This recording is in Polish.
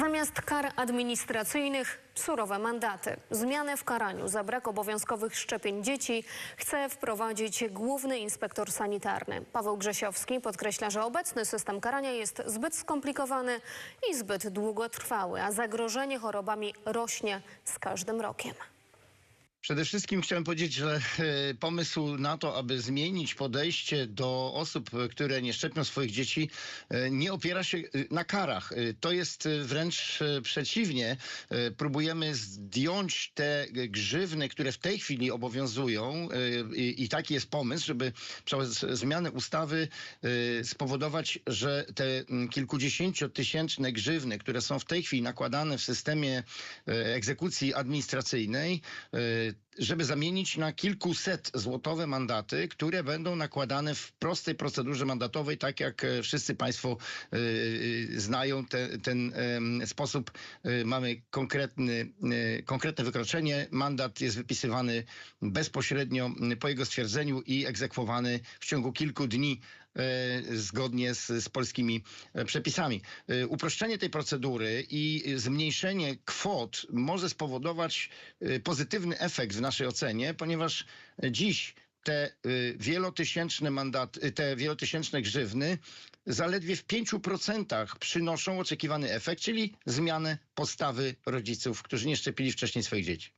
Zamiast kar administracyjnych surowe mandaty. Zmianę w karaniu za brak obowiązkowych szczepień dzieci chce wprowadzić główny inspektor sanitarny. Paweł Grzesiowski podkreśla, że obecny system karania jest zbyt skomplikowany i zbyt długotrwały, a zagrożenie chorobami rośnie z każdym rokiem. Przede wszystkim chciałem powiedzieć, że e, pomysł na to, aby zmienić podejście do osób, które nie szczepią swoich dzieci, e, nie opiera się e, na karach. To jest wręcz przeciwnie. Próbujemy zdjąć te grzywny, które w tej chwili obowiązują i taki jest pomysł, żeby przez zmianę ustawy spowodować, że te kilkudziesięciotysięczne grzywny, które są w tej chwili nakładane w systemie egzekucji administracyjnej, żeby zamienić na kilkuset złotowe mandaty, które będą nakładane w prostej procedurze mandatowej, tak jak e, wszyscy Państwo e, e, znają te, ten sposób. Mamy konkretny, konkretne wykroczenie. Mandat jest wypisywany bezpośrednio po jego stwierdzeniu i egzekwowany w ciągu kilku dni zgodnie z, z polskimi e, przepisami. E, Uproszczenie tej procedury i zmniejszenie kwot może spowodować e, pozytywny efekt w naszej ocenie, ponieważ dziś te wielotysięczne mandaty, te wielotysięczne grzywny zaledwie w 5% przynoszą oczekiwany efekt, czyli zmianę postawy rodziców, którzy nie szczepili wcześniej swoich dzieci.